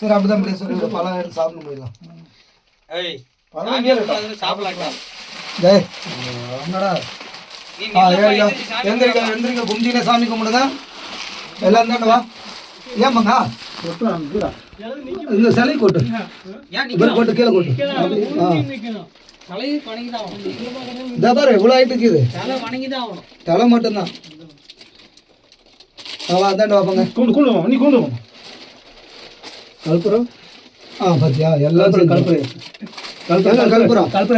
சரி அப்படிதான் பிள்ளை சொல்லி பழம் எடுத்து சாப்பிட சாமி எந்திரிக்க எந்திரிக்க கும்பிட்டீங்க சாமி கும்பிடுங்க. எல்லாம் தானே வா. ஏன் மங்கா கொட்டு. அனுப்புடா. இந்த சிலை கொட்டு இவர் கொட்டு. கீழே கொட்டு பாரு ஆயிட்டு இருக்குது தலை மட்டும்தான். அந்தாண்டு வாப்பாங்க கூண்டு கூண்டு நீ கூண்டு வா. கல்புரம் ஆ பாத்தியா எல்லாம் சேர்ந்து. கல்புரம். எல்லாம் கல்புரம் கல்புரம்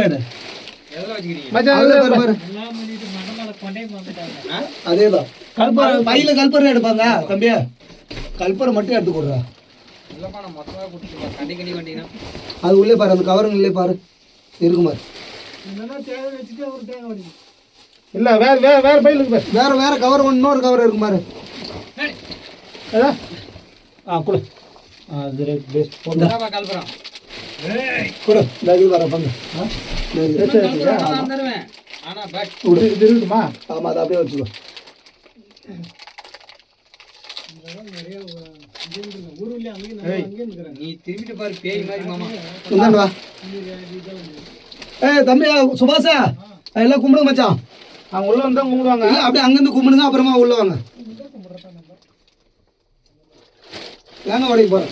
எடு. எதுல வச்சுக்கிறீங்க? மச்சான், அதுல அதுல பாரு, பாரு. ஆ? அதேதான் கல்புரம் பையில கல்புரம் எடுப்பாங்க தம்பியா கல்புரம் மட்டும் எடுத்து கொடுறா. அது உள்ளே பாரு அந்த கவருங்க உள்ளே பாரு இருக்கு பாரு இல்ல வேற வேற வேற பையில இருக்கு. வேற வேற கவர் இன்னொரு கவர் இருக்கு பாரு ஏதா? ஆ கொடு ஆமா அதை அப்படியே வச்சுக்கோ. ஏய். நீ திரும்பிட்டு பாரு பேய் மாதிரி மாமா. இந்தாண்டு வா. ஏய் தம்பி சுபாஷா எல்லாம் கும்பிடுங்க மச்சான். அவங்க உள்ள வந்தா கும்பிடுவாங்க. அப்படியே அங்கிருந்து கும்பிடுங்க அப்புறமா உள்ள வாங்க. ஏங்க ஓடிக்கு போறேன்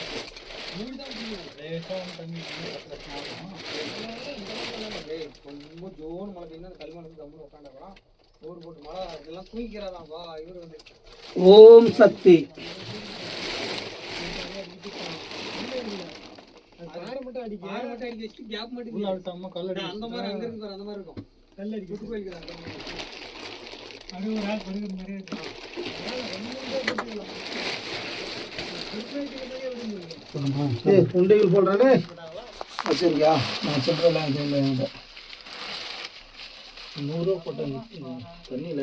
ரொம்ப ஜோன் மழை பெய்யுதுன்னா அந்த களிமண் வந்து கம்முனு உட்காந்துடா ஓடு போட்டு மழை இதெல்லாம் தூங்கிக்கிறாதான் வா இவர் வந்து ஓம் சக்தி பாறை மட்டும் அடிக்க வச்சு கேப் மட்டும் அந்த மாதிரி அங்க இருக்கு அந்த மாதிரி இருக்கும் புத்து கோயிலுக்கு அந்த மாதிரி. ஏய் உண்டைகள் போடுறானே. வச்சிருக்கியா? நான் சொல்கிறேன் இல்லை நூறுரூவா போட்டேன் தண்ணியில்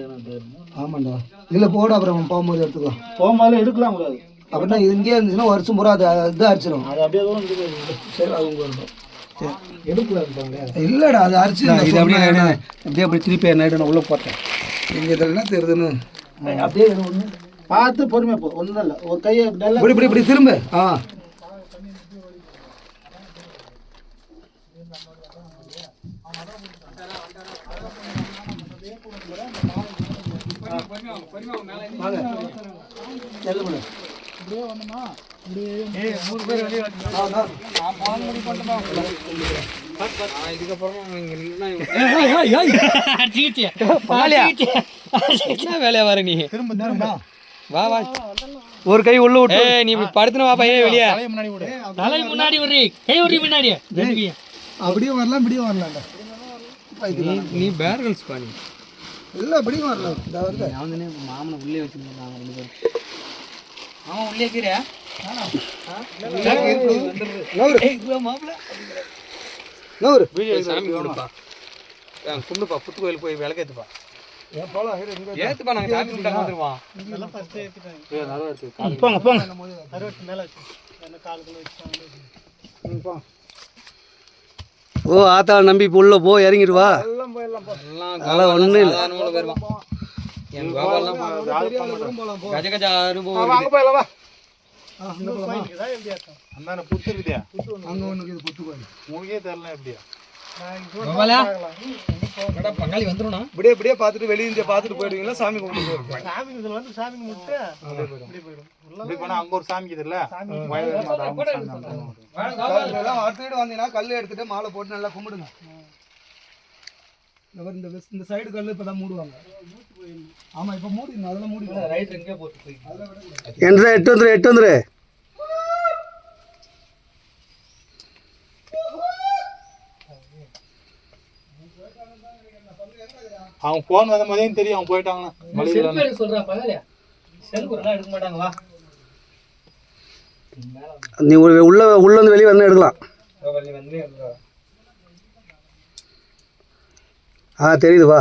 ஆமாண்டா. இதில் போடு அப்புறம் போகும்போது எடுத்துக்கோ போகும்போது எடுக்கலாம் கூடாது அப்படின்னா இங்கேயே இருந்துச்சுன்னா வருஷம் பூரா அது இது அடிச்சிடும் அது அப்படியே சரி அது உங்க விருப்பம். எடுக்கூடாது பாருங்க. இல்லடா அது அரிசி இது அப்படியே அப்படியே அப்படி திருப்பி நைட்டு நான் உள்ளே போட்டேன். இங்கே இதில் என்ன தெரியுதுன்னு அப்படியே ஒன்று பார்த்து பொறுமையாக போ ஒன்றும் இல்லை ஒரு கையை நல்லா இப்படி இப்படி இப்படி திரும்ப ஆ இதுக்கப்புறம் வேலையா வர நீ திரும்ப திரும்ப வா வா. ஒரு கை உள்ள விட்டு. ஏய் நீ படுத்துன வா பையன் வெளியே. தலையை முன்னாடி விடு. தலை முன்னாடி விடுறி. கை விடுறி முன்னாடி அப்படியே வரலாம் இப்படியும் வரலாம்டா நீ நீ பேர்கல்ஸ் பாணி இல்லை அப்படியும் வரலாம். இந்த வருது அவன் மாமனை உள்ளே வச்சுருந்தாங்க ரெண்டு பேரும். அவன் உள்ளே ஆ, கும்பிடுப்பா. புத்து கோயில் போய் விளக்கேத்துப்பா. ஏத்துப்பா நாங்க சாமி கும்பிட்டா வந்துருவான் போங்க போங்க. ஓ ஆத்தா நம்பி இப்போ உள்ள போ இறங்கிடுவா. எல்லாம் அதெல்லாம் இல்ல. வருவான் என் கஜ கஜ அனுபவம் வா, வா. அந்தான புத்து இருக்குதியா அங்கே ஒன்று இது புத்து கோயில் உங்களுக்கே தெரியல எப்படியா? பங்காளி வந்துரும்னா இப்படியே இப்படியே பார்த்துட்டு வெளியே இருந்து பார்த்துட்டு போயிடுவீங்களா? சாமி கும்பிட்டு சாமி இதுல வந்து சாமி கும்பிட்டு இப்படி போயிடும். இப்படி போனா அங்க ஒரு சாமி எல்லாம் அடுத்த வீடு வந்தீங்கன்னா கல் எடுத்துட்டு மாலை போட்டு நல்லா கும்பிடுங்க. இந்த இந்த சைடு கல் இப்பதான் மூடுவாங்க. ஆமா இப்ப மூடிங்க அதெல்லாம் மூடிங்க ரைட் எங்கே போட்டு போய் எட்டு வந்துரு எட்டு வந்துரு. அவங்க போன் வந்த மாதிரியும் தெரியும் அவங்க போயிட்டாங்கன்னா செல்ஃபி எடுக்க சொல்றா பகலியா செல்ஃபி எல்லாம் எடுக்க மாட்டாங்க வா. நீ உள்ள உள்ள உள்ள வந்து வெளியே வந்து எடுக்கலாம் ஆ தெரியுது வா.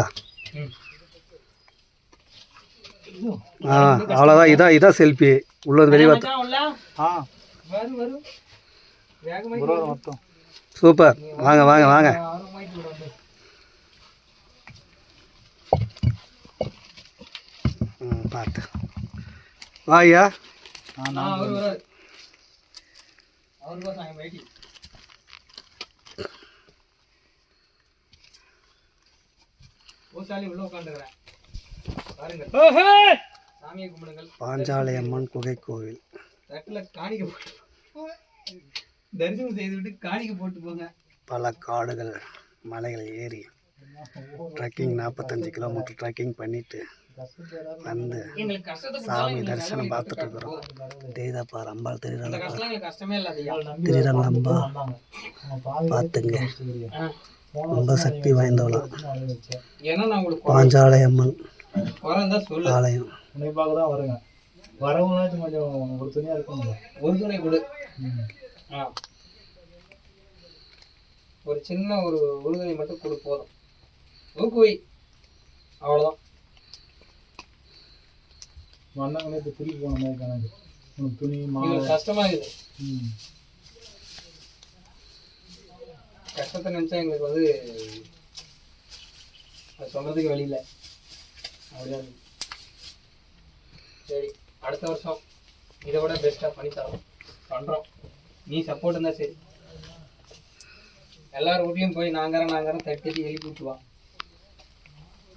ஆ அவ்வளோதான் இதான் இதான் செல்ஃபி உள்ள வந்து வெளியே வந்து ஆ. சூப்பர். வாங்க வாங்க வாங்க ஆர்வமாயிட்டு விடு வந்து ம் பார்த்து வா ஐயா ஆ ஆ நான் அவரு வராரு அவரு தான் சாயம் வெயிட்டி ஓசாலி உள்ள உட்காந்துக்கிறேன் பாருங்க சாமியை கும்பிடுங்கள். பாஞ்சாலை அம்மன் குகை கோவில் தட்டுல காணிக்க போட்டு தரிசனம் செய்துவிட்டு காணிக்க போட்டு போங்க. பல காடுகள் மலைகள் ஏறி ட்ரெக்கிங் நாற்பத்தஞ்சு கிலோமீட்டர் ட்ரெக்கிங் பண்ணிட்டு வந்து சாமி தரிசனம் பார்த்துட்டு இருக்கிறோம். தெரியுதாப்பா அம்பாள் இந்த தெரியுறாங்க கஷ்டம் எங்களுக்கு கஷ்டமே இல்லை ஐயா. தெரியுறாங்க அம்பா பார்த்துங்க. ரொம்ப சக்தி வாய்ந்தவளாம் ஏன்னா நான் உங்களுக்கு பாஞ்சாலை அம்மன் ஆலயம் வரவங்களாச்சும் கொஞ்சம் ஒரு துணியாக இருக்கும் ஒரு துணை கொடு. ஆ. ஒரு சின்ன ஒரு உறுதுணை மட்டும் கொடு போதும். ஊக்குவை. அவ்வளோதான் வந்தவங்களே இப்போ திருப்பி போன மாதிரி கணக்கு உனக்கு துணி மாலை. எங்களுக்கு கஷ்டமா இருக்குது ம். கஷ்டத்தை நினைச்சா எங்களுக்கு வந்து அது சொல்றதுக்கு வழி இல்லை. அப்படிதான் இருக்கு. சரி அடுத்த வருஷம் இதை விட பெஸ்ட்டாக பண்ணி தரோம் பண்ணுறோம் நீ சப்போர்ட் இருந்தால் சரி. எல்லார் வீட்லேயும் போய் நாங்கிறேன் நாங்கிறேன் தட்டி எழுப்பி விட்டுவா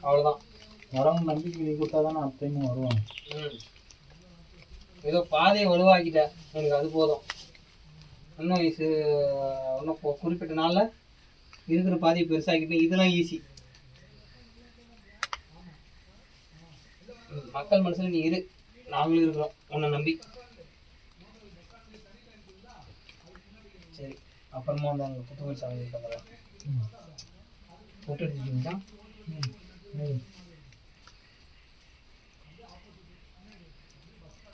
அவ்வளோதான் வரவங்க நம்பிக்கை நீ கொடுத்தா தானே அடுத்த டைமும் வருவாங்க. ம். ஏதோ பாதையை வலுவாக்கிட்ட எனக்கு அது போதும். இன்னும் இது இன்னும் குறிப்பிட்ட நாளில் இருக்கிற பாதையை பெருசாக்கிட்டு இதெல்லாம் ஈஸி மக்கள் மனசுல நீ இரு. நாங்களும் இருக்கிறோம். உன்னை நம்பி. சரி அப்புறமா வந்து அங்கே புத்துக்கோயில் சாமி பண்ணுறேன் போட்டு எடுத்துக்கிட்டீங்களா? இப்படி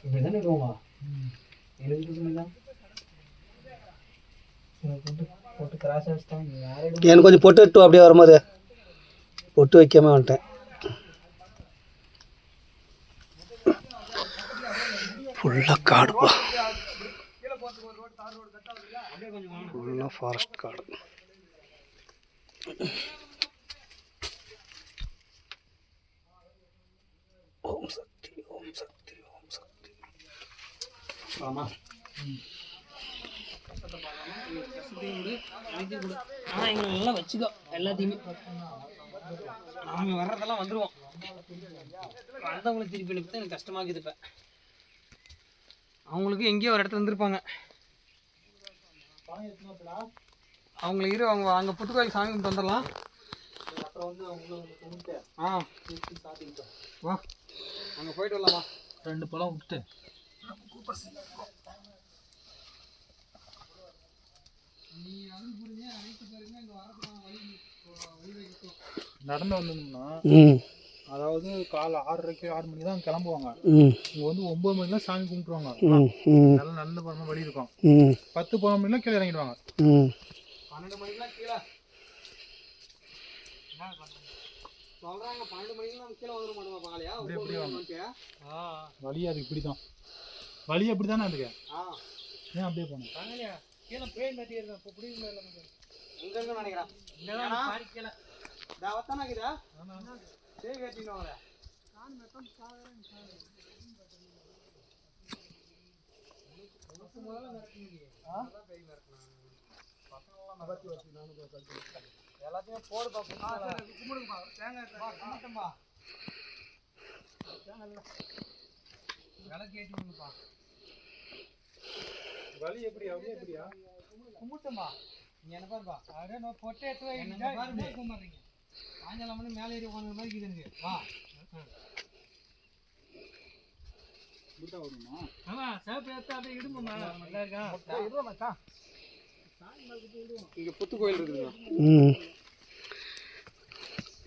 தானே இடுவோமா எழுதி சொன்னா போட்டு போட்டு கிராஸ் அடிச்சிட்டாங்க யாரும் எனக்கு கொஞ்சம் பொட்டு விட்டு அப்படியே வரும்போது பொட்டு வைக்காம வந்துட்டேன் ஃபுல்லாக காடுப்பா ஃபுல்லாக ஃபாரஸ்ட் காடு ஓம் சக்தி ஓம் சக்தி ஓம் சக்தி ஆமா. ஆனால் எங்களை நல்லா வச்சுக்கோ. எல்லாத்தையுமே. நாங்கள் வர்றதெல்லாம் வந்துடுவோம் வந்தவங்களை திருப்பி அனுப்பி எனக்கு கஷ்டமாக்குது இப்போ. அவங்களுக்கு எங்கேயோ ஒரு இடத்துல இருந்திருப்பாங்க. அவங்களுக்கு இரு அவங்க அங்கே புத்துக்கோயில் சாமி கும்பிட்டு வந்துடலாம். ஆ. வா. அங்கே போயிட்டு வரலாமா? ரெண்டு பழம் விட்டுட்டு நடந்து வந்தோம்னா ம். அதாவது காலை ஆறரைக்கு ஆறு மணிக்கு தான் கிளம்புவாங்க. ம். இங்கே வந்து ஒம்பது மணிக்கெலாம் சாமி கும்பிட்டுருவாங்க. நல்லா நடந்து போகிற வழி இருக்கும். ம். பத்து பதினொரு மணிலாம் கீழே இறங்கிடுவாங்க. ம். பன்னெண்டு மணிக்கெல்லாம் கீழே. சொல்றாங்க பன்னெண்டு மணிக்கெல்லாம் கீழே வந்துட மாட்டோமா பாலையா எப்படி வாங்க? ஆ வழி அப்படி தானே அதுக்கு ஆ. ஏன் அப்படியே போனேன் கீழே பேய் மாட்டி இருக்கேன். இப்போ பிடிக்க எங்க எங்க நினைக்கிறேன். இங்கே கீழே தாவத்தானா இருக்குதா பேய் கட்டின்னு வாங்க. எல்லாத்தையும் போடு கும்பிடுங்கப்பா. தேங்காய் கும்பிட்டம்பா விளக்கு ஏற்றி விடுங்கப்பா வழி எப்படி அப்படியே எப்படியா? கும்பிட்டுமா. நீ என்ன பாருப்பா? அப்படியே நான் பொட்டை எடுத்து பாருங்க. கும்பிட்றீங்க. சாயங்காலம் மணி மேலே ஏறி உட்காந்து மாதிரி இருக்குது எனக்கு வா. விட்டா வருமா? ஆமா சேப்பு எடுத்து அப்படியே இடுங்கம்மா நல்லா இருக்கா? இங்க புத்து கோயில் இருக்குதுங்க.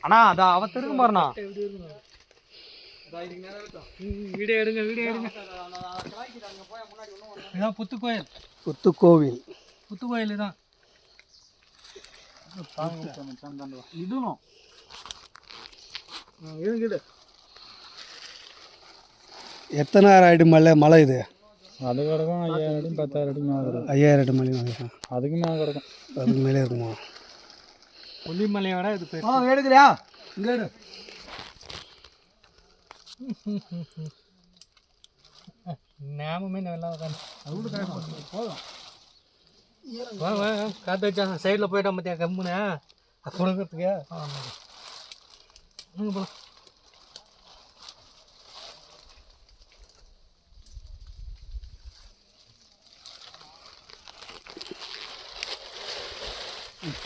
அண்ணா அதான் அவ திரும்ப பாருண்ணா. வீடியோ எடுங்க வீடியோ எடுங்க. இதான் புத்து கோயில் புத்து கோவில் புத்து கோயில் தான் இதுவும் இருக்குது எத்தனை அடி மலை மலை இது? அது கிடக்கும் ஐயாயிரம் அடி பத்தாயிரம் அடி மேலே கிடக்கும். ஐயாயிரம் அடி மலை மலை அதுக்கு மேலே கிடக்கும். அதுக்கு மேலே இருக்குமா? கொல்லிமலையோட இது பேர். ஆ எடுக்கிறியா? இங்கே ஞாபகமே நல்லா உட்காந்து போதும். வா வா காத்து வச்சா சைடில் போயிட்டோம் பார்த்தியா கம்முன்னு கொடுக்கறதுக்கு ம் போலாம்.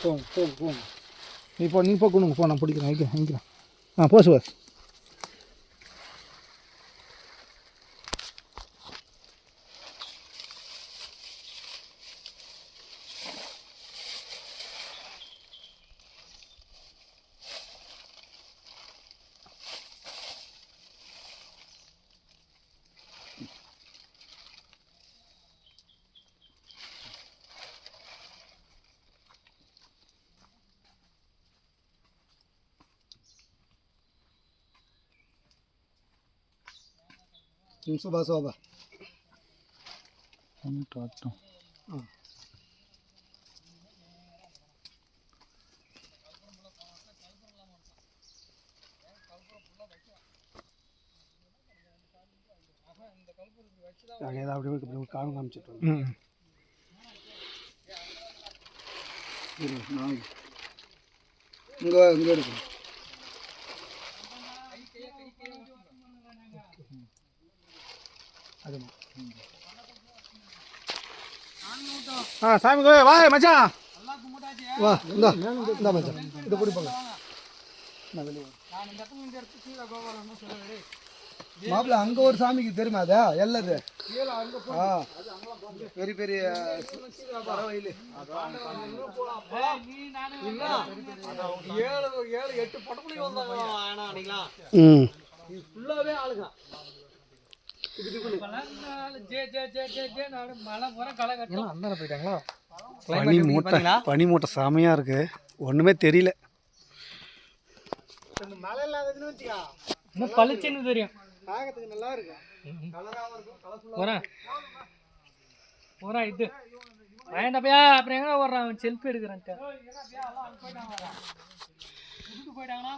போ போ போ நீ போ நீ போ கொடுங்க. போ நான் பிடிக்கிறேன். வைக்கிறேன் வைக்கிறேன். ஆ போ சுபாஷ் சோபா சோபா. ஆட்டம் நாங்கள் ஏதாவது அப்படி இப்படி காணும் காமிச்சிட்டு ம். இங்கே இங்கே ஆ சாமி கோயில் வா மச்சான். வா இந்தா இந்தா மச்சான். இதை பிடிப்பாங்க. மாப்பிள்ள அங்கே ஒரு சாமிக்கு தெரியுமா அதா? எல்லது? ஆ. பெரிய பெரிய பறவையில். ஏழு ஏழு எட்டு படப்புலையும் வந்தாங்க ஆளுங்க அந்தான போயிட்டாங்களா? பனி மூட்டை பனி மூட்டை செமையாக இருக்கு. ஒன்றுமே தெரியல. இன்னும் பளிச்சுன்னு தெரியும். நல்லா இருக்கு போறேன் போறேன் இது. வேண்டாப்பையா அப்புறம் எங்க ஓடுறான்? செல்ஃபி எடுக்கிறேன்ட்டு. போயிட்டாங்கன்னா